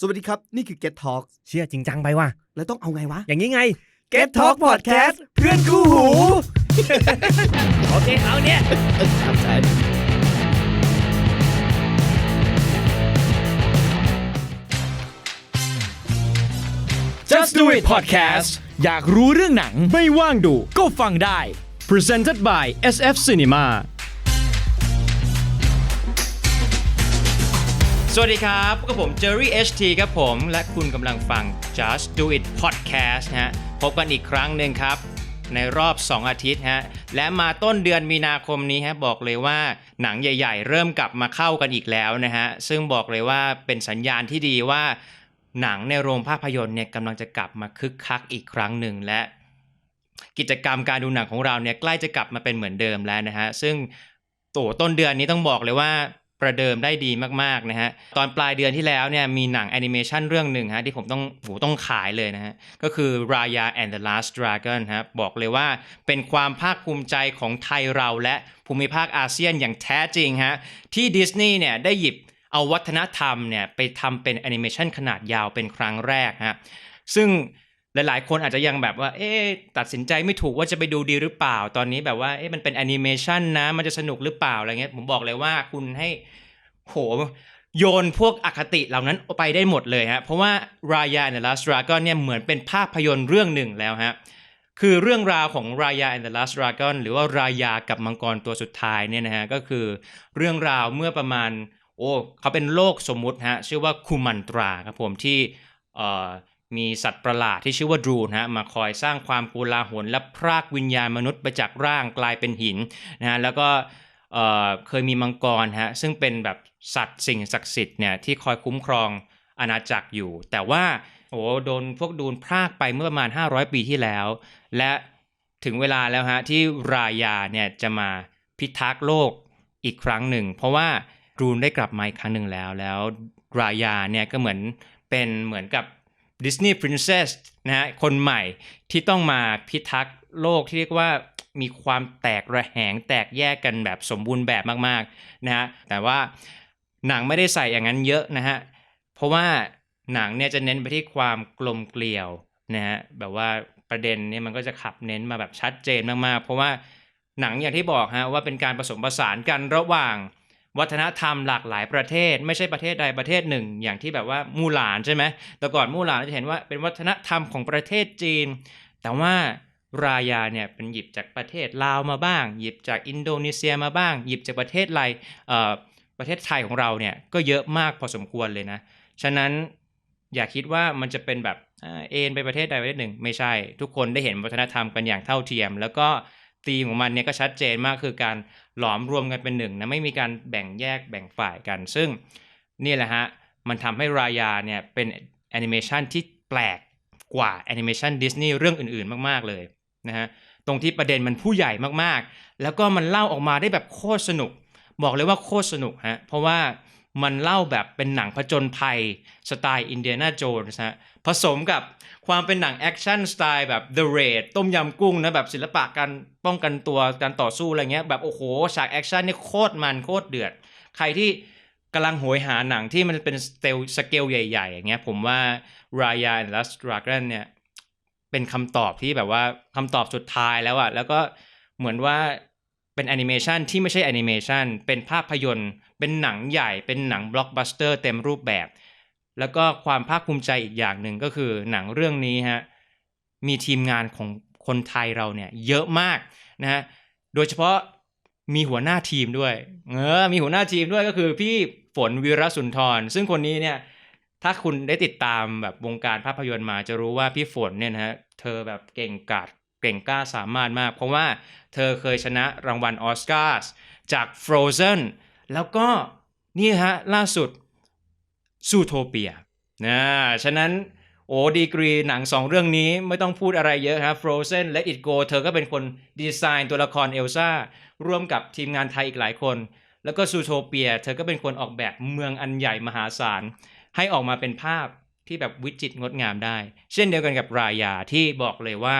สวัสดีครับ นี่คือ Get Talk เชื่อจริงจังไปว่ะ แล้วต้องเอาไงวะ อย่างนี้ไง Get Talk Podcast เพื่อนคู่หู โอเค เอาเนี่ยครับใช่ Just Do It Podcast อยากรู้เรื่องหนังไม่ว่างดูก็ฟังได้ Presented by SF Cinema สวัสดีครับพบกับผม Jerry HT ครับผม และคุณกำลังฟัง Just Do It Podcast ฮะ พบกันอีกครั้งหนึ่งครับ ในรอบ 2 อาทิตย์ฮะ และมาต้นเดือนมีนาคมนี้ฮะ บอกเลยว่าหนังใหญ่ ๆ เริ่มกลับมาเข้ากันอีกแล้วนะฮะ ซึ่งบอกเลยว่าเป็นสัญญาณที่ดีว่า หนังในโรงภาพยนตร์เนี่ยกำลังจะกลับมาคึกคักอีกครั้งหนึ่งและกิจกรรมการดูหนังของเราเนี่ยใกล้จะกลับมาเป็นเหมือนเดิมแล้วนะฮะ ซึ่งโตต้นเดือนนี้ต้องบอกเลยว่า ประเดิมได้ดีมากๆนะฮะตอนปลายเดือนที่แล้วเนี่ยมีหนังแอนิเมชันเรื่องหนึ่งฮะที่ผมต้องโหต้องขายเลยนะฮะก็คือ Raya and the Last Dragon ครับบอกเลยว่าเป็นความภาคภูมิใจของไทยเราและภูมิภาคอาเซียนอย่างแท้จริงฮะที่ดิสนีย์เนี่ยได้หยิบเอาวัฒนธรรมเนี่ยไปทำเป็นแอนิเมชันขนาดยาวเป็นครั้งแรกฮะซึ่ง หลายๆ คนอาจจะยังแบบว่า เอ๊ะตัดสินใจไม่ถูกว่าจะไปดูดีหรือเปล่า ตอนนี้แบบว่า เอ๊ะมันเป็นแอนิเมชันนะ มันจะสนุกหรือเปล่าอะไรเงี้ย ผมบอกเลยว่าคุณให้โหโยนพวกอคติเหล่านั้นไปได้หมดเลยฮะ เพราะว่า Raya and the Last Dragon เนี่ยเหมือนเป็นภาพยนตร์เรื่องหนึ่งแล้วฮะ คือเรื่องราวของ Raya and the Last Dragon หรือว่ารายากับมังกรตัวสุดท้ายเนี่ยนะฮะ ก็คือเรื่องราวเมื่อประมาณ โอ้เขาเป็นโลกสมมุติฮะ ชื่อว่าคูมันตราครับผมที่เอ่อ มีสัตว์ประหลาดที่ชื่อว่าดรูนะฮะมาคอยสร้างความโกลาหลและพรากวิญญาณมนุษย์ไปจากร่างกลายเป็นหินนะฮะแล้วก็เเคยมีมังกรฮะซึ่งเป็นแบบสัตว์สิ่งศักดิ์สิทธิ์เนี่ยที่คอยคุ้มครองอาณาจักรอยู่ แต่ว่าโอ้โดนพวกดูนพรากไปเมื่อประมาณ 500 ปีที่แล้ว และถึงเวลาแล้วฮะที่รายาเนี่ยจะมาพิทักษ์โลกอีกครั้งหนึ่ง เพราะว่าดูนได้กลับมาอีกครั้งหนึ่งแล้ว แล้วรายาเนี่ยก็เหมือนเป็นเหมือนกับ ดิสนีย์พรินเซสนะฮะคนใหม่ที่ต้องมาพิทักษ์โลกที่เรียกว่ามีความแตกระแหงแตกแยกกันแบบสมบูรณ์แบบมากๆนะฮะแต่ว่าหนังไม่ได้ใส่อย่างนั้นเยอะนะฮะเพราะว่าหนังเนี่ยจะเน้นไปที่ความกลมเกลียวนะฮะแบบว่าประเด็นเนี่ยมันก็จะขับเน้นมาแบบชัดเจนมากๆ เพราะว่าหนังอย่างที่บอกฮะว่าเป็นการผสมผสานกันระหว่าง วัฒนธรรมหลากหลายประเทศ ไม่ใช่ประเทศใดประเทศหนึ่ง อย่างที่แบบว่ามูหลานใช่ไหมแต่ก่อนมูหลานจะเห็นว่าเป็นวัฒนธรรมของประเทศจีน แต่ว่ารายาเนี่ยเป็นหยิบจากประเทศลาวมาบ้าง หยิบจากอินโดนีเซียมาบ้าง หยิบจากประเทศไรเอ่อประเทศไทยของเราเนี่ยก็เยอะมากพอสมควรเลยนะ ฉะนั้นอย่าคิดว่ามันจะเป็นแบบเอ็นไปประเทศใดประเทศหนึ่ง ไม่ใช่ ทุกคนได้เห็นวัฒนธรรมกันอย่างเท่าเทียม แล้วก็ ธีมของมันเนี่ยก็ชัดเจนมากคือการหลอมรวมกันเป็นหนึ่งนะไม่มีการแบ่งแยกแบ่งฝ่ายกัน ซึ่งนี่แหละฮะ มันทำให้รายาเนี่ยเป็นแอนิเมชันที่แปลกกว่าแอนิเมชันดิสนีย์เรื่องอื่นๆ มากๆเลยนะฮะตรงที่ประเด็นมันผู้ใหญ่มากๆ แล้วก็มันเล่าออกมาได้แบบโคตรสนุก บอกเลยว่าโคตรสนุกฮะเพราะว่า มันเล่าแบบเป็นหนังผจญภัยสไตล์อินเดียนาโจนส์ฮะผสมกับความเป็นหนังแอคชั่นสไตล์แบบ The Raid ต้มยำกุ้งนะแบบศิลปะการป้องกันตัวการต่อสู้อะไรเงี้ยแบบโอ้โหฉากแอคชั่นนี่โคตรมันโคตรเดือด ใครที่กำลังโหยหาหนังที่มันเป็นสเตลสเกลใหญ่ๆ อย่างเงี้ยผมว่า Raya and Last Dragon เนี่ยเป็นคำตอบที่แบบว่าคำตอบสุดท้ายแล้วอะแล้วก็เหมือนว่า เป็นแอนิเมชันที่ไม่ใช่แอนิเมชันเป็นภาพยนตร์ เป็นหนังใหญ่ เป็นหนังบล็อกบัสเตอร์เต็มรูปแบบ แล้วก็ความภาคภูมิใจอีกอย่างหนึ่งก็คือหนังเรื่องนี้ฮะมีทีมงานของคนไทยเราเนี่ยเยอะมากนะฮะโดยเฉพาะมีหัวหน้าทีมด้วย เออ มีหัวหน้าทีมด้วยก็คือพี่ฝนวีรสุนทร ซึ่งคนนี้เนี่ย ถ้าคุณได้ติดตามแบบวงการภาพยนตร์มาจะรู้ว่าพี่ฝนเนี่ยนะฮะ เธอแบบเก่งกาจ เก่งกล้าสามารถมาก เพราะว่าเธอเคยชนะรางวัลออสการ์จาก Frozen แล้วก็นี่ฮะล่าสุดซูโทเปียนะฉะนั้นโอ้ดีกรีหนังสองเรื่องนี้ไม่ต้องพูดอะไรเยอะครับ Frozen Let It Go เธอก็เป็นคนดีไซน์ตัวละครเอลซ่าร่วมกับทีมงานไทยอีกหลายคน แล้วก็ซูโทเปีย เธอก็เป็นคนออกแบบเมืองอันใหญ่มหาศาล ให้ออกมาเป็นภาพที่แบบวิจิตรงดงามได้ เช่นเดียวกันกับรายาที่บอกเลยว่า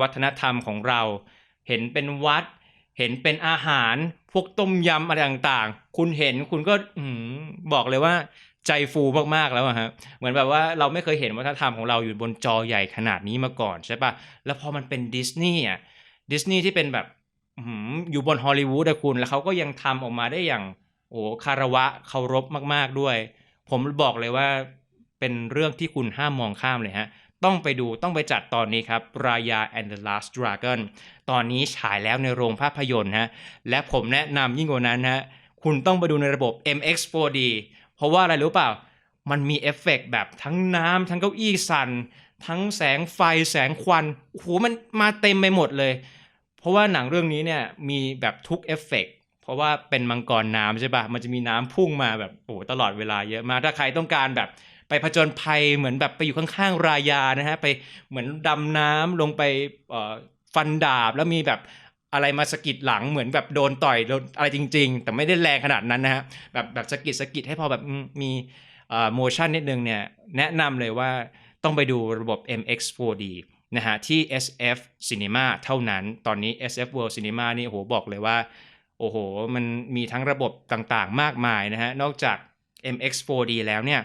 วัฒนธรรมของเรา เห็นเป็นวัด เห็นเป็นอาหารพวกต้มยำอะไรต่างๆ คุณเห็นคุณก็อบอกเลยว่าใจฟูมากๆแล้วฮะเหมือนแบบว่าเราไม่เคยเห็นวัฒนธรรมของเราอยู่บนจอใหญ่ขนาดนี้มาก่อนใช่ปะแล้วพอมันเป็นดิสนีย์อะดิสนีย์ที่เป็นแบบอยู่บนฮอลลีวูดอะคุณ แล้วเขาก็ยังทำออกมาได้อย่าง โอ้คารวะเคารพมาก ๆด้วย ผมบอกเลยว่าเป็นเรื่องที่คุณห้ามมองข้ามเลยฮะ ต้องไปดูต้องไปจัดตอนนี้ครับรายา and the last dragon ตอนนี้ฉายแล้วในโรงภาพยนตร์ฮะและผมแนะนำยิ่งกว่านั้นฮะคุณต้องไปดูในระบบ MX 4D เพราะว่าอะไรรู้เปล่า มันมีเอฟเฟกต์แบบทั้งน้ำทั้งเก้าอี้สั่นทั้งแสงไฟแสงควันโอ้โหมันมาเต็มไปหมดเลย เพราะว่าหนังเรื่องนี้เนี่ยมีแบบทุกเอฟเฟกต์เพราะว่าเป็นมังกรน้ำใช่ปะมันจะมีน้ำพุ่งมาแบบโอ้ตลอดเวลาเยอะมากถ้าใครต้องการแบบ ไปผจญภัยเหมือนแบบไปอยู่ข้างๆ รายานะฮะไปเหมือนดำน้ำลงไปฟันดาบแล้วมีแบบอะไรมาสะกิดหลังเหมือนแบบโดนต่อยโดนอะไรจริง ๆ แต่ไม่ได้แรงขนาดนั้นนะฮะแบบแบบสะกิดสกิดให้พอแบบอืมมีเอ่อ motion นิดนึงเนี่ยแนะนำเลยว่าต้องไปดูระบบ MX 4D นะฮะที่ SF Cinema เท่านั้น ตอนนี้ SF World Cinema นี่โอ้โหบอกเลยว่า โอ้โห มันมีทั้งระบบต่างๆ มากมายนะฮะ นอกจาก MX 4D แล้วเนี่ย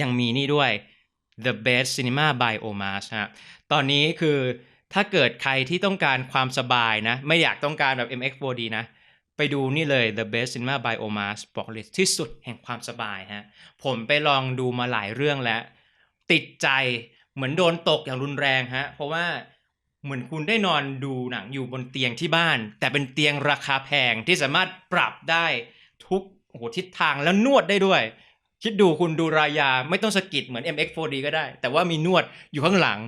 ยังมีนี่ด้วย The Best Cinema by Omas ฮะตอนนี้คือถ้าเกิดใครที่ต้องการความสบายนะ ไม่อยากต้องการแบบ MX 4D นะ ไปดูนี่เลย The Best Cinema by Omas บอกเลยที่สุดแห่งความสบายฮะผมไปลองดูมาหลายเรื่องแล้ว ติดใจเหมือนโดนตกอย่างรุนแรงฮะเพราะว่าเหมือนคุณได้นอนดูหนังอยู่บนเตียงที่บ้าน แต่เป็นเตียงราคาแพงที่สามารถปรับได้ทุกโหทิศทางแล้วนวดได้ด้วย คิดดูคุณดูรายาไม่ต้องสะกิดเหมือน MX4D ก็ได้ แต่ว่ามีนวดอยู่ข้างหลัง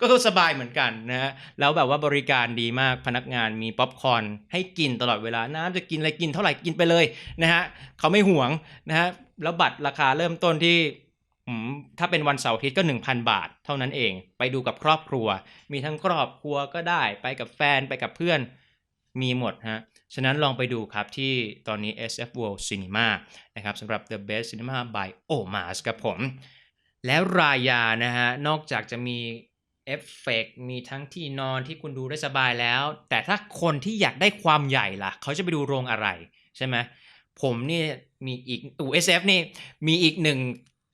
ก็สบายเหมือนกันนะฮะแล้วแบบว่าบริการดีมากพนักงานมีป๊อปคอร์นให้กินตลอดเวลาน้ำจะกินอะไรกินเท่าไหร่กินไปเลยนะฮะเขาไม่ห่วงนะฮะแล้วบัตรราคาเริ่มต้นที่ถ้าเป็นวันเสาร์อาทิตย์ก็ 1,000 บาท เท่านั้นเอง ไปดูกับครอบครัว มีทั้งครอบครัวก็ได้ ไปกับแฟนไปกับเพื่อนมีหมดฮะ ฉะนั้นลองไปดูครับที่ตอนนี้ SF World Cinema นะครับสำหรับ The Best Cinema by Omas ครับผม แล้วรายานะฮะ นอกจากจะมีเอฟเฟกต์มีทั้งที่นอนที่คุณดูได้สบายแล้ว แต่ถ้าคนที่อยากได้ความใหญ่ล่ะ เขาจะไปดูโรงอะไรใช่ไหมผมนี่มีอีกอู SF นี่มีอีกหนึ่ง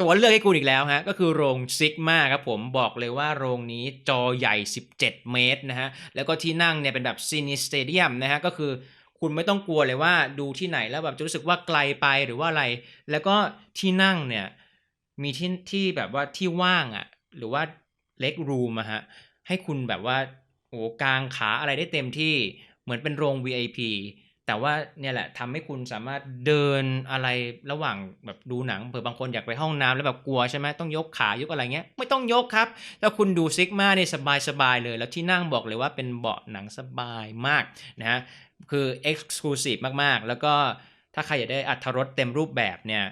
ตัวเลือกให้คุณอีกแล้วฮะก็คือโรงซิกมาครับผมบอกเลยว่าโรงนี้จอใหญ่ 17 เมตรนะฮะแล้วก็ที่นั่งเนี่ยเป็นแบบซีนิสเตเดียมนะฮะก็คือ คุณไม่ต้องกลัวเลยว่าดูที่ไหนแล้วแบบจะรู้สึกว่าไกลไปหรือว่าอะไร แล้วก็ที่นั่งเนี่ยมีที่ที่แบบว่าที่ว่างอะ่ะหรือว่าเล็กรูมอะฮะให้คุณแบบว่าโอ้กางขาอะไรได้เต็มที่เหมือนเป็นโรง VIP แต่ว่าเนี่ยแหละทำให้คุณสามารถเดินอะไรระหว่างแบบดูหนังเผื่อบางคนอยากไปห้องน้ำแล้วแบบกลัวใช่ไหมต้องยกขายกอะไรเงี้ย ไม่ต้องยกครับ ถ้าคุณดูซิกมาเนี่ยสบายสบายๆเลย แล้วที่นั่งบอกเลยว่าเป็นเบาะหนังสบายมากนะฮะ คือ Exclusive มากๆ แล้วก็ถ้าใครอยากได้อัตรสเต็มรูปแบบเนี่ย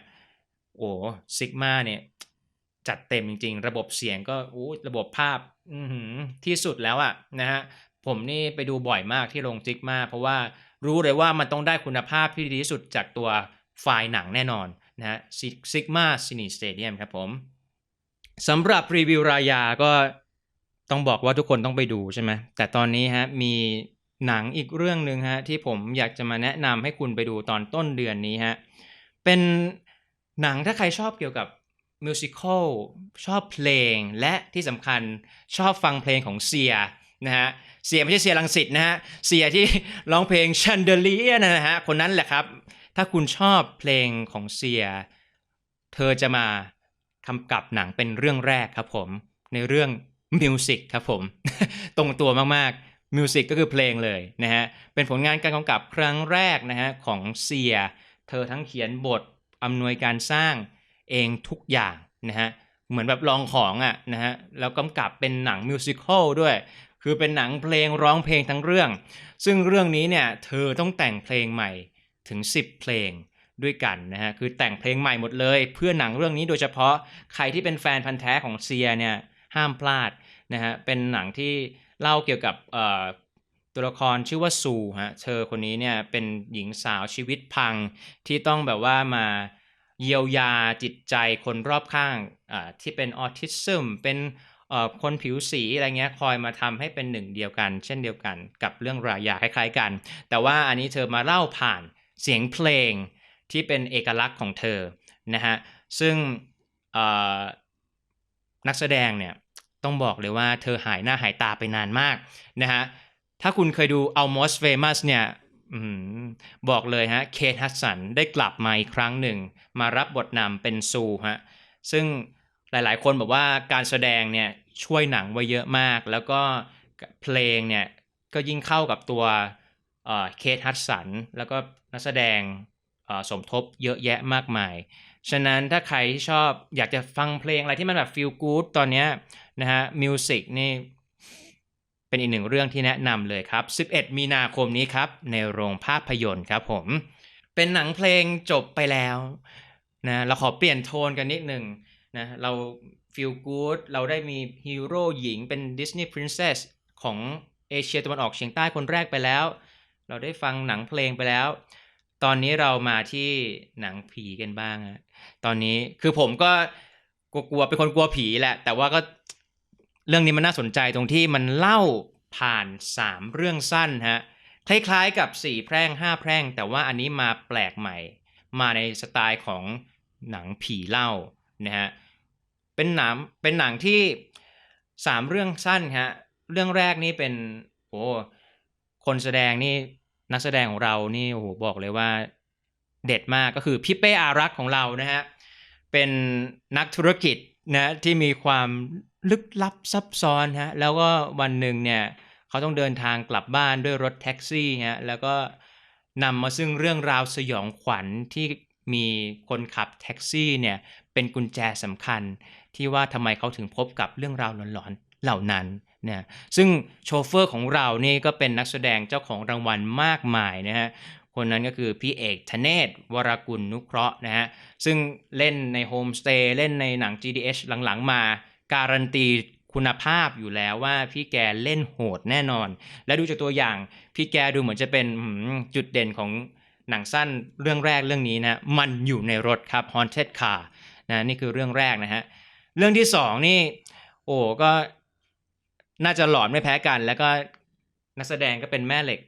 โอ้ซิกมาเนี่ยจัดเต็มจริง ๆ ระบบเสียงก็อู้ระบบภาพที่สุดแล้วอะนะฮะผมนี่ไปดูบ่อยมากที่โรงซิกมาเพราะว่ารู้เลยว่ามันต้องได้คุณภาพที่ดีที่สุดจากตัวไฟล์หนังแน่นอนนะฮะซิกมาซินีสเตเดียมครับผมสำหรับรีวิวรายาก็ต้องบอกว่าทุกคนต้องไปดูใช่ไหมแต่ตอนนี้ฮะมี หนังอีกเรื่องหนึ่งฮะที่ผมอยากจะมาแนะนำให้คุณไปดูตอนต้นเดือนนี้ฮะเป็นหนังถ้าใครชอบเกี่ยวกับมิวสิควลชอบเพลงและที่สำคัญชอบฟังเพลงของเซียนะฮะเสียไม่ใช่เสียรังสิตนะฮะเสียที่ร้องเพลงชันเดลียนะฮะคนนั้นแหละครับ ถ้าคุณชอบเพลงของเซีย เธอจะมากำกับหนังเป็นเรื่องแรกครับผม ในเรื่องมิวสิกครับผม ตรงตัวมากๆ มิวสิกก็คือเพลงเลยนะฮะ เป็นผลงานการกำกับครั้งแรกนะฮะของเซีย เธอทั้งเขียนบทอำนวยการสร้างเองทุกอย่างนะฮะ เหมือนแบบลองของอะ่ะนะฮะ แล้วกำกับเป็นหนังมิวสิควลด้วย คือเป็นหนังเพลงร้องเพลงทั้งเรื่อง ซึ่งเรื่องนี้เนี่ยเธอต้องแต่งเพลงใหม่ถึง 10 เพลงด้วยกันนะฮะ คือแต่งเพลงใหม่หมดเลย เพื่อหนังเรื่องนี้โดยเฉพาะใครที่เป็นแฟนพันธ์แท้ของเซียเนี่ยห้ามพลาดนะฮะ เป็นหนังที่ เล่าเกี่ยวกับตัวละครชื่อว่าซูฮะเธอคนนี้เนี่ยเป็นหญิงสาวชีวิตพังที่ต้องแบบว่ามาเยียวยาจิตใจคนรอบข้างที่เป็นออทิซึมเป็นคนผิวสีอะไรเงี้ยคอยมาทำให้เป็นหนึ่งเดียวกัน เช่นเดียวกันกับเรื่องรายาคล้ายๆกัน แต่ว่าอันนี้เธอมาเล่าผ่านเสียงเพลงที่เป็นเอกลักษณ์ของเธอนะฮะซึ่งนักแสดงเนี่ย ต้องบอกเลยว่าเธอหายหน้าหายตาไปนานมากนะฮะ ถ้าคุณเคยดู Almost Famous เนี่ยอบอกเลยฮะ เคทฮัสสันได้กลับมาอีกครั้งหนึ่ง มารับบทนำเป็นซูฮะ ซึ่งหลายๆ คนบอกว่าการแสดงเนี่ยช่วยหนังไว้เยอะมาก แล้วก็เพลงเนี่ยก็ยิ่งเข้ากับตัวเคทฮัสสัน แล้วก็นักแสดงสมทบเยอะแยะมากมาย ฉะนั้นถ้าใครที่ชอบอยากจะฟังเพลงอะไรที่มันแบบฟีลกู๊ดตอนเนี้ย นะฮะมิวสิกนี่เป็นอีกหนึ่งเรื่องที่แนะนำเลยครับ 11 มีนาคมนี้ครับ ในโรงภาพยนตร์ครับผม เป็นหนังเพลงจบไปแล้วนะเราขอเปลี่ยนโทนกันนิดหนึ่งนะเราฟีลกู๊ดเราได้มีฮีโร่หญิงเป็นดิสนีย์พรินเซสของเอเชียตะวันออกเฉียงใต้คนแรกไปแล้ว เราได้ฟังหนังเพลงไปแล้ว ตอนนี้เรามาที่หนังผีกันบ้างฮะตอนนี้คือผมก็กลัวๆเป็นคนกลัวผีแหละ แต่ว่าก็ เรื่องนี้มันน่าสนใจตรงที่มันเล่าผ่านสามเรื่องสั้นฮะคล้ายๆกับสี่แพร่งห้าแพร่ง แต่ว่าอันนี้มาแปลกใหม่ มาในสไตล์ของหนังผีเล่านะฮะเป็นหนังเป็นหนังที่สามเรื่องสั้นฮะเรื่องแรกนี่เป็นโอ้คนแสดงนี่นักแสดงของเรานี่โอ้โหบอกเลยว่าเด็ดมากก็คือพี่เป้อารักษ์ของเรานะฮะเป็นนักธุรกิจนะที่มีความ ลึกลับซับซ้อนฮะแล้วก็วันหนึ่งเนี่ยเขาต้องเดินทางกลับบ้านด้วยรถแท็กซี่ฮะแล้วก็นำมาซึ่งเรื่องราวสยองขวัญที่มีคนขับแท็กซี่เนี่ยเป็นกุญแจสำคัญ ที่ว่าทำไมเขาถึงพบกับเรื่องราวหลอนๆเหล่านั้นเนี่ยซึ่งโชเฟอร์ของเรานี่ก็เป็นนักแสดงเจ้าของรางวัลมากมายนะฮะคนนั้นก็คือพี่เอกธเนศวรกุลนุเคราะห์นะฮะซึ่งเล่นในโฮมสเตย์เล่นในหนัง GDH หลังๆมา การันตีคุณภาพอยู่แล้วว่าพี่แกเล่นโหดแน่นอน และดูจากตัวอย่างพี่แกดูเหมือนจะเป็นจุดเด่นของหนังสั้นเรื่องแรกเรื่องนี้นะ มันอยู่ในรถครับ Haunted Car นะนี่คือเรื่องแรกนะฮะ เรื่องที่สองนี่ โอ้ก็น่าจะหลอนไม่แพ้กัน แล้วก็นักแสดงก็เป็นแม่เหล็ก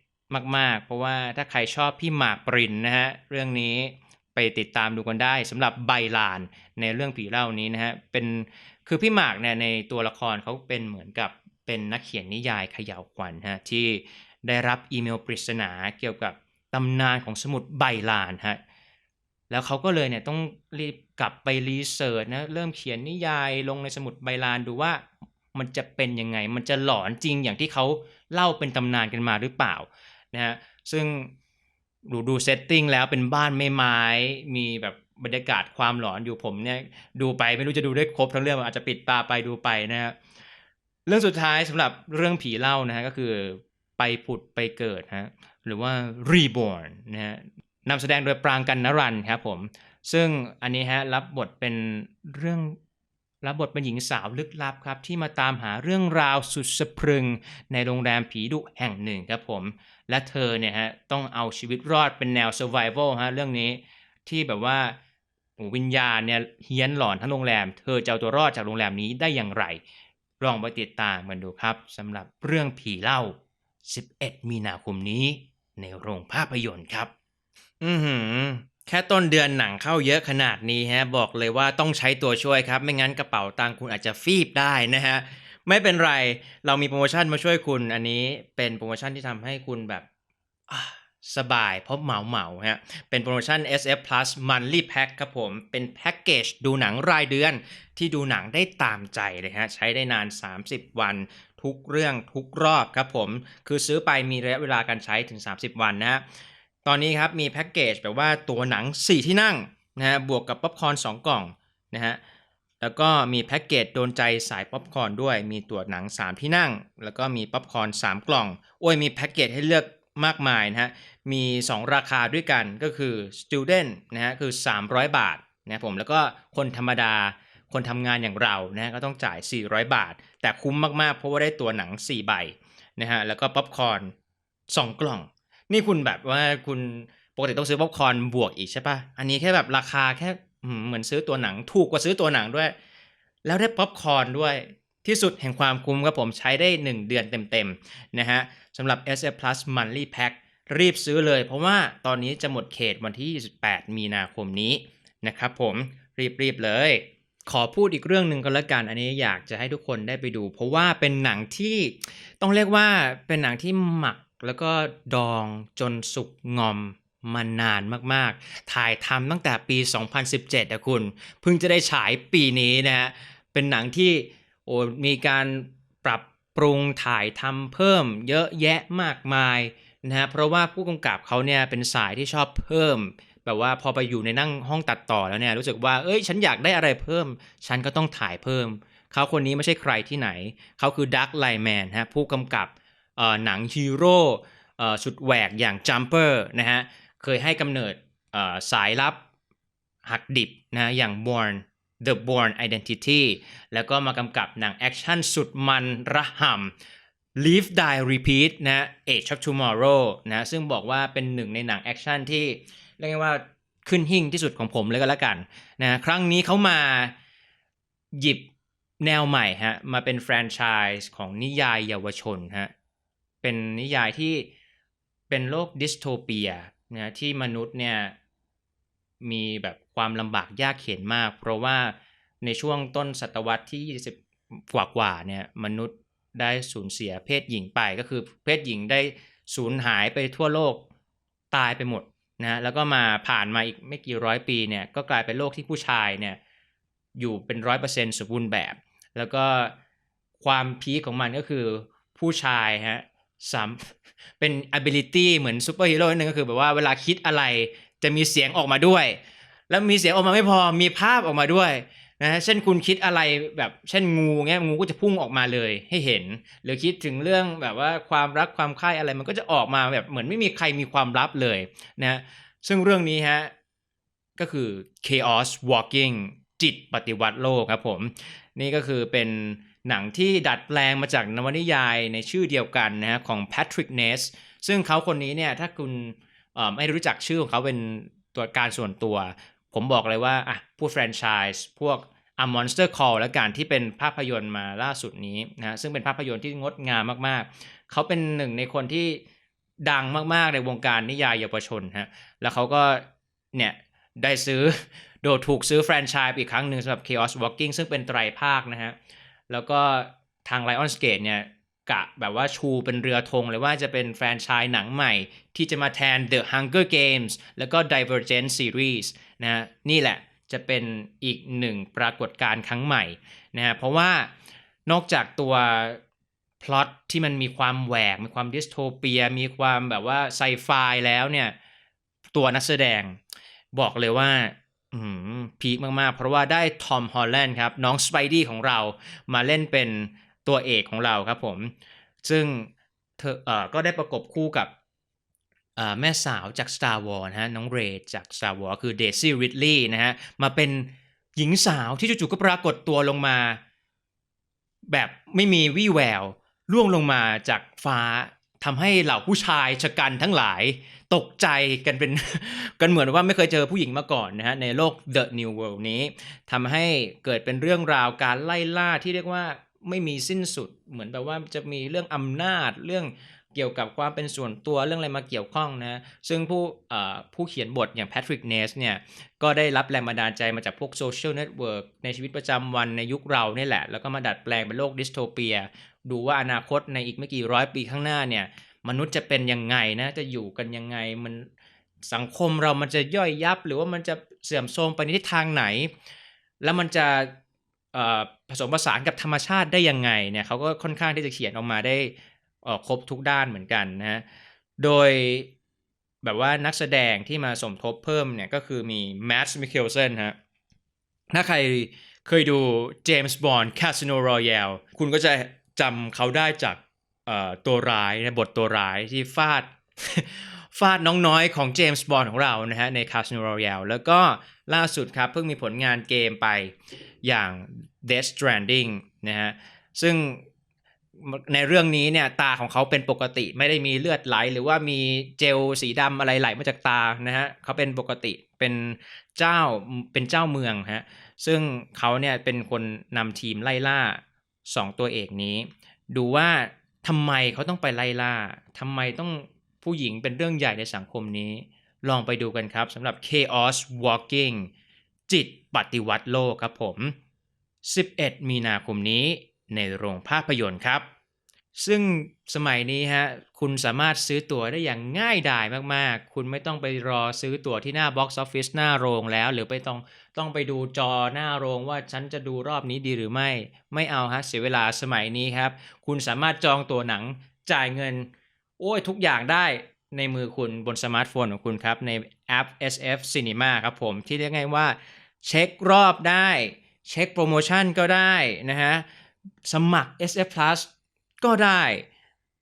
มาก ๆ เพราะว่าถ้าใครชอบพี่หมากปรินนะฮะ เรื่องนี้ ติดตามดูกันได้สำหรับใบลานในเรื่องผีเล่านี้นะฮะเป็นคือพี่หมากเนี่ยในตัวละครเขาเป็นเหมือนกับเป็นนักเขียนนิยายเขย่าวขวัญฮะที่ได้รับอีเมลปริศนาเกี่ยวกับตำนานของสมุดใบลานฮะแล้วเขาก็เลยเนี่ยต้องรีบกลับไปรีเสิร์ชนะเริ่มเขียนนิยายลงในสมุดใบลานดูว่ามันจะเป็นยังไง มันจะหลอนจริงอย่างที่เขาเล่าเป็นตำนานกันมาหรือเปล่านะฮะซึ่ง ดูดูเซตติ้งแล้วเป็นบ้านไม้ไม้ มีแบบบรรยากาศความหลอนอยู่ผมเนี่ย ดูไปไม่รู้จะดูได้ครบทั้งเรื่องอาจจะปิดตาไปดูไปนะฮะเรื่องสุดท้ายสำหรับเรื่องผีเล่านะฮะก็คือไปผุดไปเกิดฮะหรือว่า reborn นะฮะนำแสดงโดยปรางกันนรันครับผม ซึ่งอันนี้ฮะรับบทเป็นเรื่อง รับบทเป็นหญิงสาวลึกลับครับที่มาตามหาเรื่องราวสุดสะพรึง ในโรงแรมผีดุแห่งหนึ่งครับผม และเธอเนี่ยฮะต้องเอาชีวิตรอดเป็นแนว survival ฮะเรื่องนี้ที่แบบว่าวิญญาณเนี่ยเฮี้ยนหลอนทั้งโรงแรม เธอจะเอาตัวรอดจากโรงแรมนี้ได้อย่างไร ลองไปติดตามกันดูครับสำหรับเรื่องผีเล่า 11 มีนาคมนี้ ในโรงภาพยนตร์ครับ อือหือ แค่ต้นเดือนหนังเข้าเยอะขนาดนี้ฮะบอกเลยว่าต้องใช้ตัวช่วยครับ ไม่งั้นกระเป๋าตังค์คุณอาจจะฟีบได้นะฮะไม่เป็นไรเรามีโปรโมชั่นมาช่วยคุณ อันนี้เป็นโปรโมชั่นที่ทำให้คุณแบบสบายเพราะเหมาเหมาฮะ เป็นโปรโมชั่น SF Plus Monthly Pack ครับผม เป็นแพ็กเกจดูหนังรายเดือนที่ดูหนังได้ตามใจเลยฮะ ใช้ได้นาน 30 วัน ทุกเรื่องทุกรอบครับผม คือซื้อไปมีระยะเวลาการใช้ถึง 30 วันนะฮะ ตอนนี้ครับมีแพ็กเกจแบบว่าตัวหนัง 4 ที่นั่งนะฮะบวกกับป๊อปคอร์น2 กล่องนะฮะแล้วก็มีแพ็กเกจโดนใจสายป๊อปคอร์นด้วย มีตัวหนัง 3 ที่นั่ง แล้วก็มีป๊อปคอร์น3 กล่อง โอ้ยมีแพ็กเกจให้เลือกมากมายนะฮะ มี 2 ราคาด้วยกันก็คือ student นะฮะคือ 300 บาทนะผมแล้วก็คนธรรมดาคนทำงานอย่างเรานะฮะก็ต้องจ่าย 400 บาท แต่คุ้มมากๆ เพราะว่าได้ตัวหนัง 4 ใบนะฮะแล้วก็ป๊อปคอร์น2 กล่อง นี่คุณแบบว่าคุณปกติต้องซื้อป๊อปคอร์นบวกอีกใช่ปะอันนี้แค่แบบราคาแค่เหมือนซื้อตัวหนังถูกกว่าซื้อตัวหนังด้วย แล้วได้ป๊อปคอร์นด้วยที่สุดแห่งความคุ้มครับผมใช้ได้ 1 เดือนเต็มๆนะฮะสำหรับ SF Plus Monthly Pack รีบซื้อเลย เพราะว่าตอนนี้จะหมดเขตวันที่ 28 มีนาคมนี้นะครับผมรีบๆเลย ขอพูดอีกเรื่องหนึ่งก็แล้วกัน อันนี้อยากจะให้ทุกคนได้ไปดู เพราะว่าเป็นหนังที่ต้องเรียกว่าเป็นหนังที่หมัก แล้วก็ดองจนสุกงอมมานานมากๆ ถ่ายทำตั้งแต่ปี 2017นะคุณ เพิ่งจะได้ฉายปีนี้นะฮะ เป็นหนังที่โอ้มีการปรับปรุงถ่ายทำเพิ่มเยอะแยะมากมายนะฮะ เพราะว่าผู้กำกับเขาเนี่ยเป็นสายที่ชอบเพิ่ม แบบว่าพอไปอยู่ในนั่งห้องตัดต่อแล้วเนี่ยรู้สึกว่า เอ้ย ฉันอยากได้อะไรเพิ่ม ฉันก็ต้องถ่ายเพิ่ม เขาคนนี้ไม่ใช่ใครที่ไหน เขาคือดักไลแมนฮะผู้กำกับ หนังฮีโร่สุดแหวกอย่าง Jumper นะฮะเคยให้กำเนิดสายลับหักดิบนะอย่าง Born The Born Identity แล้วก็มากำกับหนังแอคชั่นสุดมันระห่ำ Live Die Repeat นะ Age of Tomorrow นะซึ่งบอกว่าเป็นหนึ่งในหนังแอคชั่นที่เรียกว่าขึ้นหิ่งที่สุดของผมเลยก็แล้วกันนะครั้งนี้เขามาหยิบแนวใหม่ฮะมาเป็นแฟรนไชส์ของนิยายเยาวชนฮะ เป็นนิยายที่เป็นโลกดิสโทเปียนะที่มนุษย์เนี่ยมีแบบความลำบากยากเข็นมาก เพราะว่าในช่วงต้นศตวรรษที่ 20 กว่ากว่าๆเนี่ยมนุษย์ได้สูญเสียเพศหญิงไปก็คือเพศหญิงได้สูญหายไปทั่วโลกตายไปหมดนะแล้วก็มาผ่านมาอีกไม่กี่ร้อยปีเนี่ยก็กลายเป็นโลกที่ผู้ชายเนี่ยอยู่เป็นร้อยเปอร์เซ็นต์สมบูรณ์แบบ แล้วก็ความพีคของมันก็คือผู้ชายฮะ สามเป็น ability เหมือนซูเปอร์ฮีโร่นึงก็คือแบบว่าเวลาคิดอะไรจะมีเสียงออกมาด้วย แล้วมีเสียงออกมาไม่พอมีภาพออกมาด้วยนะฮะเช่นคุณคิดอะไรแบบเช่นงูเงี้ยงูก็จะพุ่งออกมาเลยให้เห็น หรือคิดถึงเรื่องแบบว่าความรักความใคร่อะไรมันก็จะออกมาแบบเหมือนไม่มีใครมีความลับเลยนะซึ่งเรื่องนี้ฮะก็คือ chaos walking จิตปฏิวัติโลกครับผม นี่ก็คือเป็น หนังที่ดัดแปลงมาจากนวนิยายในชื่อเดียวกันนะฮะของ Patrick Ness ซึ่งเขาคนนี้เนี่ยถ้าคุณไม่รู้จักชื่อของเขาเป็นตัวการส่วนตัว ผมบอกเลยว่าอะพวกแฟรนไชส์พวก A Monster Call และการที่เป็นภาพยนตร์มาล่าสุดนี้นะซึ่งเป็นภาพยนตร์ที่งดงามมากๆ เขาเป็นหนึ่งในคนที่ดังมากๆในวงการนิยายเยาวชนฮะแล้วเขาก็เนี่ยได้ซื้อโดยถูกซื้อแฟรนไชส์อีกครั้งหนึ่งสำหรับ Chaos Walking ซึ่งเป็นไตรภาคนะฮะ แล้วก็ทาง Lionsgate เนี่ยกะแบบว่าชูเป็นเรือธงเลยว่าจะเป็นแฟรนไชส์หนังใหม่ ที่จะมาแทน The Hunger Games แล้วก็ Divergent Series นะฮะนี่แหละจะเป็นอีกหนึ่งปรากฏการณ์ครั้งใหม่นะฮะเพราะว่านอกจากตัวพล็อตที่มันมีความแหวก มีความดิสโทเปีย มีความแบบว่าไซไฟแล้วเนี่ย ตัวนักแสดงบอกเลยว่า พีคมากๆ เพราะว่าได้ทอมฮอลแลนด์ครับน้องสไปดี้ของเรามาเล่นเป็นตัวเอกของเราครับผม ซึ่งเธอเออก็ได้ประกบคู่กับแม่สาวจาก Star Wars นะฮะน้องเรย์จาก Star Wars คือเดซี่ริดลีย์นะฮะมาเป็นหญิงสาวที่จู่ๆก็ปรากฏตัวลงมา แบบไม่มีวี่แวว ล่วงลงมาจากฟ้า ทำให้เหล่าผู้ชายชะกันทั้งหลาย ตกใจกันเป็นกันเหมือนว่าไม่เคยเจอผู้หญิงมาก่อนนะฮะในโลก The New World นี้ทำให้เกิดเป็นเรื่องราวการไล่ล่าที่เรียกว่าไม่มีสิ้นสุด เหมือนแบบว่าจะมีเรื่องอำนาจเรื่องเกี่ยวกับความเป็นส่วนตัวเรื่องอะไรมาเกี่ยวข้องนะ ซึ่งผู้ผู้เขียนบทอย่าง Patrick Ness เนี่ย ก็ได้รับแรงบันดาลใจมาจากพวกโซเชียลเน็ตเวิร์กในชีวิตประจำวันในยุคเราเนี่ยแหละ แล้วก็มาดัดแปลงเป็นโลกดิสโทเปีย ดูว่าอนาคตในอีกไม่กี่ร้อยปีข้างหน้าเนี่ย มนุษย์จะเป็นยังไงนะ จะอยู่กันยังไงมันสังคมเรามันจะย่อยยับ หรือว่ามันจะเสื่อมโทรมไปในทิศทางไหน แล้วมันจะผสมผสานกับธรรมชาติได้ยังไงเนี่ยเขาก็ค่อนข้างที่จะเขียนออกมาได้ครบทุกด้านเหมือนกันนะโดยแบบว่านักแสดงที่มาสมทบเพิ่มเนี่ยก็คือมีแมทมิเคลเซนฮะถ้าใครเคยดูเจมส์บอนด์คาสิโนรอยัลคุณก็จะ จำเขาได้จากตัวร้ายนะบทตัวร้ายที่ฟาดฟาดน้องน้อยของเจมส์บอนของเรานะฮะใน Casino Royale แล้วก็ล่าสุดครับเพิ่งมีผลงานเกมไปอย่าง Death Stranding นะฮะซึ่งในเรื่องนี้เนี่ยตาของเขาเป็นปกติไม่ได้มีเลือดไหล หรือว่ามีเจลสีดำอะไรไหลมาจากตานะฮะเขาเป็นปกติเป็นเจ้าเป็นเจ้าเมืองฮะซึ่งเขาเนี่ยเป็นคนนำทีมไล่ล่า สองตัวเอกนี้ ดูว่าทำไมเขาต้องไปไล่ล่าทำไมต้องผู้หญิงเป็นเรื่องใหญ่ในสังคมนี้ ลองไปดูกันครับสำหรับ Chaos Walking จิตปฏิวัติโลกครับผม 11 มีนาคมนี้ในโรงภาพยนตร์ครับ ซึ่งสมัยนี้ฮะคุณสามารถซื้อตั๋วได้อย่างง่ายดายมากๆ คุณไม่ต้องไปรอซื้อตั๋วที่หน้า Box Office หน้าโรงแล้ว หรือไปต้องต้องไปดูจอหน้าโรงว่าฉันจะดูรอบนี้ดีหรือไม่ ไม่เอาฮะเสียเวลาสมัยนี้ครับ คุณสามารถจองตั๋วหนังจ่ายเงิน โอ้ยทุกอย่างได้ในมือคุณบนสมาร์ทโฟนของคุณครับ ในแอป SF Cinema ครับผมที่เรียกง่ายว่า เช็ครอบได้ เช็คโปรโมชั่นก็ได้นะฮะสมัคร SF Plus ก็ได้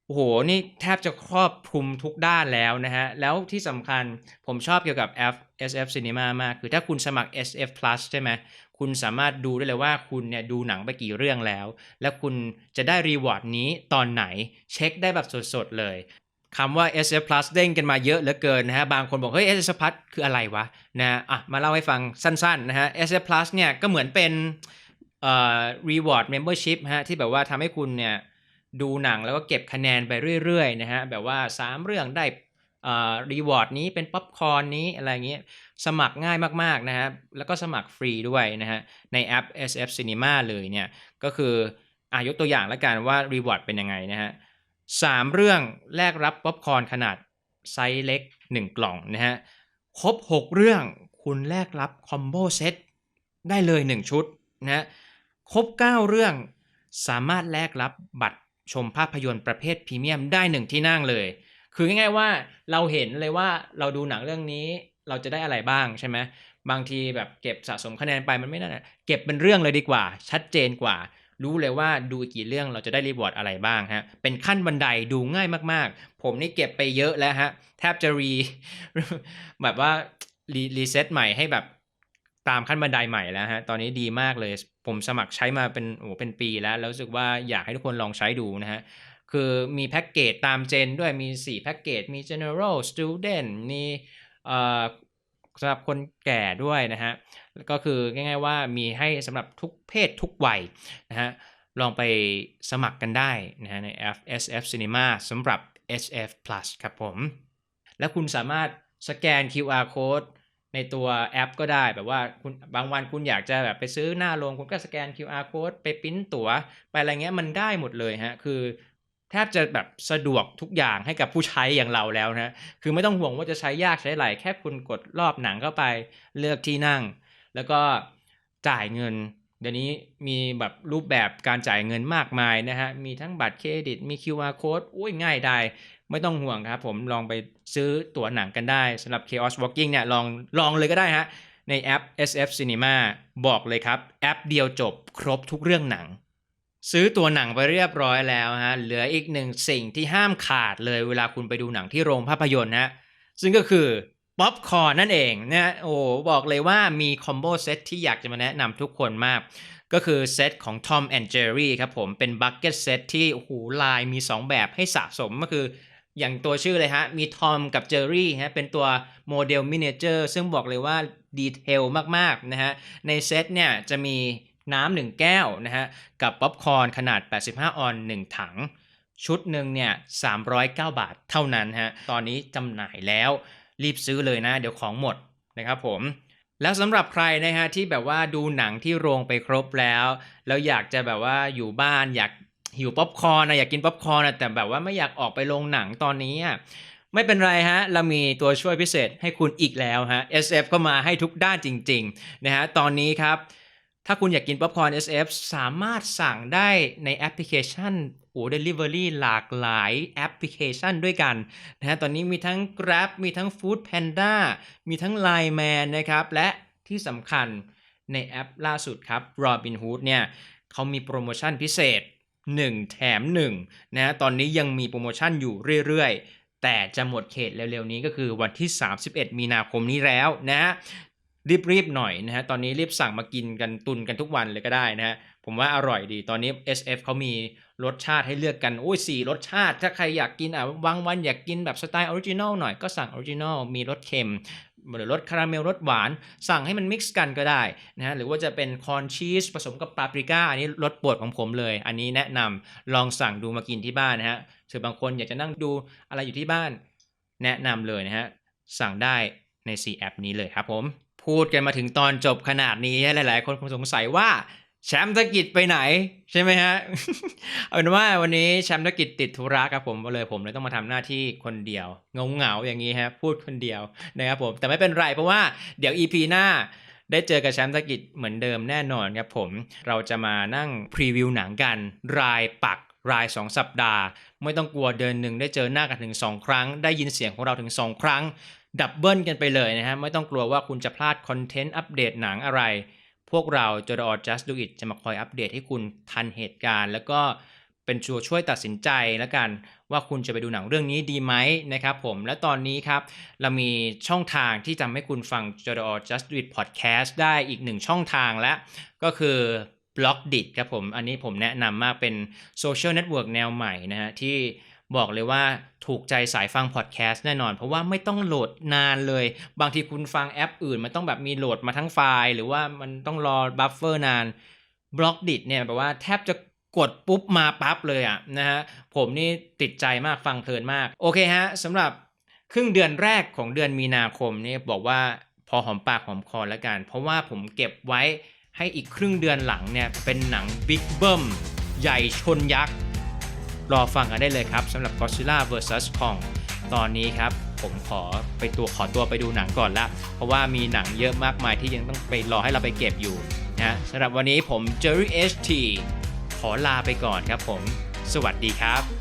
โอ้โหนี่แทบจะครอบคลุมทุกด้านแล้วนะฮะ แล้วที่สำคัญผมชอบเกี่ยวกับแอป SF Cinema มาก คือถ้าคุณสมัคร SF Plus ใช่ไหมคุณสามารถดูได้เลยว่าคุณเนี่ยดูหนังไปกี่เรื่องแล้ว แล้วคุณจะได้รีวอร์ดนี้ตอนไหนเช็คได้แบบสดๆเลยคำว่า SF Plus เด้งกันมาเยอะเหลือเกินนะฮะ บางคนบอก เฮ้ย SF Plus คืออะไรวะนะะอะ มาเล่าให้ฟังสั้นๆนะฮะ SF Plus เนี่ยก็เหมือนเป็นเอ่อ reward membership ฮะที่แบบว่าทำให้คุณเนี่ย ดูหนังแล้วก็เก็บคะแนนไปเรื่อยๆนะฮะแบบว่า 3 เรื่องได้อ่อรีวอร์ดนี้เป็นป๊อปคอร์นนี้อะไรเงี้ยสมัครง่ายมากๆนะฮะแล้วก็สมัครฟรีด้วยนะฮะในแอป SF Cinema เลยเนี่ยก็คืออะยกตัวอย่างแล้วกันว่ารีวอร์ดเป็นยังไงนะฮะสามเรื่องแลกรับป๊อปคอร์นขนาดไซส์เล็ก 1 กล่องนะฮะครบ 6 เรื่องคุณแลกรับคอมโบเซตได้เลย 1 ชุดนะฮะครบ 9 เรื่องสามารถแลกรับบัตร ชมภาพยนตร์ประเภทพรีเมียมได้หนึ่งที่นั่งเลย คือง่ายๆว่าเราเห็นเลยว่าเราดูหนังเรื่องนี้เราจะได้อะไรบ้างใช่ไหมบางทีแบบเก็บสะสมคะแนนไปมันไม่ได้นะเก็บเป็นเรื่องเลยดีกว่า ชัดเจนกว่า รู้เลยว่าดูกี่เรื่องเราจะได้รีวอร์ดอะไรบ้างฮะ เป็นขั้นบันไดดูง่ายมากๆ ผมนี่เก็บไปเยอะแล้วฮะ แทบจะรีแบบว่ารีรีเซ็ตใหม่ให้แบบตามขั้นบันไดใหม่แล้วฮะ ตอนนี้ดีมากเลย ผมสมัครใช้มาเป็นโอ้เป็นปีแล้ว แล้วรู้สึกว่าอยากให้ทุกคนลองใช้ดูนะฮะ คือมีแพ็กเกจตามเจนด้วยมี 4 แพ็กเกจ มี general student มีสำหรับคนแก่ด้วยนะฮะ ก็คือง่ายๆว่ามีให้สำหรับทุกเพศทุกวัยนะฮะ ลองไปสมัครกันได้นะฮะใน Sf Cinema สำหรับ SF Plus ครับผม แล้วคุณสามารถสแกน QR code ในตัวแอปก็ได้แบบว่าคุณบางวันคุณอยากจะแบบไปซื้อหน้าโรงคุณก็สแกน QR code ไปปิ้นตั๋ว ไปอะไรเงี้ยมันได้หมดเลยฮะ คือแทบจะแบบสะดวกทุกอย่างให้กับผู้ใช้อย่างเราแล้วนะ คือไม่ต้องห่วงว่าจะใช้ยากใช้ไหลแค่คุณกดรอบหนังเข้าไปเลือกที่นั่ง แล้วก็จ่ายเงิน เดี๋ยวนี้มีแบบรูปแบบการจ่ายเงินมากมายนะฮะ มีทั้งบัตรเครดิตมี QR code อุ้ยง่ายได้ ไม่ต้องห่วงครับผมลองไปซื้อตั๋วหนังกันได้สำหรับ Chaos Walking เนี่ยลองลองเลยก็ได้ฮะในแอป SF Cinema บอกเลยครับ แอปเดียวจบครบทุกเรื่องหนัง ซื้อตัวหนังไปเรียบร้อยแล้วฮะเหลืออีกหนึ่งสิ่งที่ห้ามขาดเลยเวลาคุณไปดูหนังที่โรงภาพยนตร์นะซึ่งก็คือป๊อปคอร์นนั่นเองนะโอ้บอกเลยว่ามีคอมโบเซตที่อยากจะมาแนะนำทุกคนมาก ก็คือเซตของ Tom and Jerry ครับผมเป็นบั c เก็ตเซตที่โอ้โหลายมี 2 แบบให้สะสมก็คือ อย่างตัวชื่อเลยฮะ มีทอมกับเจอรี่ฮะ เป็นตัวโมเดลมินิเจอร์ซึ่งบอกเลยว่าดีเทลมาก ๆ นะฮะ ในเซตเนี่ยจะมีน้ำหนึ่งแก้วนะฮะ กับป๊อปคอร์นขนาด 85 ออนซ์1ถัง ชุดหนึ่งเนี่ย 309 บาทเท่านั้นฮะ ตอนนี้จำหน่ายแล้วรีบซื้อเลยนะ เดี๋ยวของหมดนะครับผมแล้วสำหรับใครนะฮะที่แบบว่าดูหนังที่โรงไปครบแล้ว แล้วอยากจะแบบว่าอยู่บ้านอยาก หิวป๊อปคอร์นนะอยากกินป๊อปคอร์นะแต่แบบว่าไม่อยากออกไปโรงหนังตอนนี้อะไม่เป็นไรฮะ เรามีตัวช่วยพิเศษให้คุณอีกแล้วฮะ SF ก็มาให้ทุกด้านจริงๆนะฮะตอนนี้ครับ ถ้าคุณอยากกินป๊อปคอร์น SF สามารถสั่งได้ในแอปพลิเคชันโอ้ Delivery หลากหลายแอปพลิเคชันด้วยกันนะฮะตอนนี้มีทั้ง Grab มีทั้ง Food Panda มีทั้ง Line Man นะครับ และที่สำคัญในแอปล่าสุดครับ Robinhood เนี่ยเขามีโปรโมชั่นพิเศษ 1 แถม1นะฮะตอนนี้ยังมีโปรโมชั่นอยู่เรื่อยๆ แต่จะหมดเขตเร็วๆนี้ก็คือวันที่ 31 มีนาคมนี้แล้วนะรีบๆหน่อยนะฮะตอนนี้รีบสั่งมากินกันตุนกันทุกวันเลยก็ได้นะฮะผมว่าอร่อยดีตอนนี้ SF เขามีรสชาติให้เลือกกัน โอ้ยสี่รสชาติ ถ้าใครอยากกินอะบางวันอยากกินแบบสไตล์ออริจินอลหน่อยก็สั่งออริจินอลมีรสเค็ม หรือรสคาราเมลรสหวาน สั่งให้มันมิกซ์กันก็ได้นะฮะหรือว่าจะเป็นคอนชีสผสมกับปาปริก้าอันนี้รสโปรดของผมเลย อันนี้แนะนำลองสั่งดูมากินที่บ้านนะฮะถือบางคนอยากจะนั่งดูอะไรอยู่ที่บ้าน แนะนำเลยนะฮะสั่งได้ใน4แอปนี้เลยครับผมพูดกันมาถึงตอนจบขนาดนี้หลาย ๆ คนคงสงสัยว่า แชมป์ธกิจไปไหน ใช่ไหมฮะ เอาเป็นว่าวันนี้แชมป์ธกิจติดธุระครับผมก็เลยผมเลยต้องมาทำหน้าที่คนเดียวเหงาอย่างนี้ฮะพูดคนเดียวนะครับผมแต่ไม่เป็นไรเพราะว่าเดี๋ยว EP หน้าได้เจอกับแชมป์ธกิจเหมือนเดิมแน่นอนครับผม เราจะมานั่งพรีวิวหนังกัน รายปักราย 2 สัปดาห์ ไม่ต้องกลัวเดือนหนึ่งได้เจอหน้ากันถึง 2 ครั้ง ได้ยินเสียงของเราถึง 2 ครั้ง ดับเบิลกันไปเลยนะฮะไม่ต้องกลัวว่าคุณจะพลาดคอนเทนต์อัปเดตหนังอะไร พวกเราจดอ just do it จะมาคอยอัปเดตให้คุณทันเหตุการณ์ แล้วก็เป็นชัวช่วยตัดสินใจแล้วกัน ว่าคุณจะไปดูหนังเรื่องนี้ดีไหมนะครับผมและตอนนี้ครับ เรามีช่องทางที่ทำให้คุณฟังจดอ just do it podcast ได้อีกหนึ่งช่องทางและก็คือบล็อกดิครับผม อันนี้ผมแนะนำมากเป็นโซเชียลเน็ตเวิร์กแนวใหม่นะฮะที่ บอกเลยว่าถูกใจสายฟังพอดแคสต์แน่นอน เพราะว่าไม่ต้องโหลดนานเลย บางทีคุณฟังแอปอื่น มันต้องแบบมีโหลดมาทั้งไฟล์ หรือว่ามันต้องรอบัฟเฟอร์นานบล็อกดิเนี่ยแปลว่าแทบจะกดปุ๊บมาปั๊บเลยอะนะฮะผมนี่ติดใจมากฟังเพลินมาก โอเคฮะสำหรับครึ่งเดือนแรกของเดือนมีนาคมนี่บอกว่าพอหอมปากหอมคอแล้วกัน เพราะว่าผมเก็บไว้ให้อีกครึ่งเดือนหลังเนี่ยเป็นหนังบิ๊กเบิ้มใหญ่ชนยักษ์ รอฟังกันได้เลยครับสำหรับ Godzilla vs Kong ตอนนี้ครับ ผมขอไปตัวขอตัวไปดูหนังก่อนละ เพราะว่ามีหนังเยอะมากมายที่ยังต้องไปรอให้เราไปเก็บอยู่นะสำหรับวันนี้ผม Jerry HT ขอลาไปก่อนครับผม สวัสดีครับ